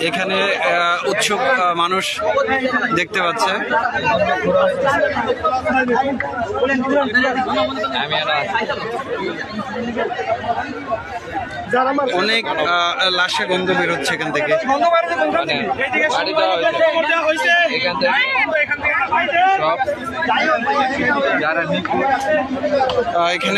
এখানে উৎসুক মানুষ দেখতে পাচ্ছে। অনেক লাশের গন্ধ বেরোচ্ছে এখান থেকে। এখান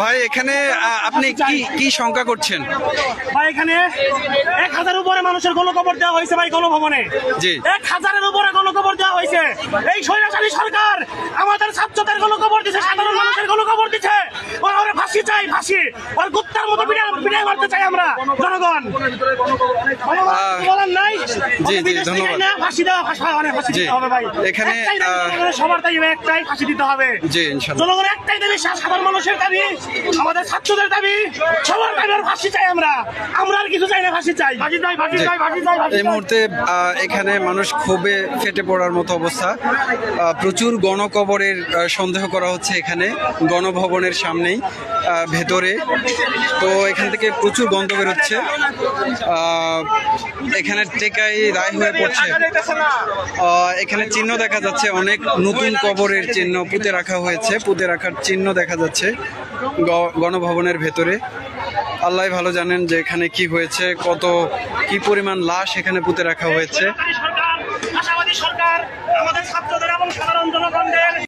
ভাই এখানে আপনি কি কি শঙ্কা করছেন? ভাই এখানে এক হাজার উপরে মানুষের গণকবর দেওয়া হয়েছে ভাই গণভবনে। জি। এক হাজারের উপরে গণকবর দেওয়া হয়েছে। এই স্বৈরাচারী সরকার আমাদের ছাত্রদের গণকবর দিচ্ছে সাধারণ মানুষের গণকবর দিচ্ছে ফাঁসি চাই ফাঁসি। ওর গুপ্তার মতো বিড়াল বিড়াল মারতে চাই আমরা জনগণ। বলার নাই জি, থেকে ধন্যবাদ। ফাঁসি দেওয়া ফাঁসি মানে ফাঁসি দিতে হবে ভাই। এখানে, সবার দাবি একটাই ফাঁসি দিতে হবে। জি ইনশাল্লাহ। জনগণের একটাই দাবি সাধারণ মানুষের দাবি আমাদের ছাত্রদের দাবি সবার দাবি আর ফাঁসি চাই আমরা। আমরা আর কিছু চাই না ফাঁসি চাই। ফাঁসি চাই ফাঁসি চাই ফাঁসি চাই এই মুহূর্তে এখানে মানুষ খুবই ফেটে পড়ার মতো অবস্থা। আহ, প্রচুর গণকবরের সন্দেহ করা হচ্ছে এখানে গণভবনের সামনেই আহ, ভেতরে। তো এখান থেকে প্রচুর গন্ধ বেরোচ্ছে। আহ, এখানে টেকাই রায় হয়ে পড়ছে। এখানে চিহ্ন দেখা যাচ্ছে, অনেক নতুন কবরের চিহ্ন পুঁতে রাখা হয়েছে, পুঁতে রাখার চিহ্ন দেখা যাচ্ছে গণভবনের ভেতরে। আল্লাহ ভালো জানেন যে এখানে কি হয়েছে, কত, কি পরিমাণ লাশ এখানে পুঁতে রাখা হয়েছে। আশাবাদী সরকার আমাদের ছাত্রদের এবং সাধারণ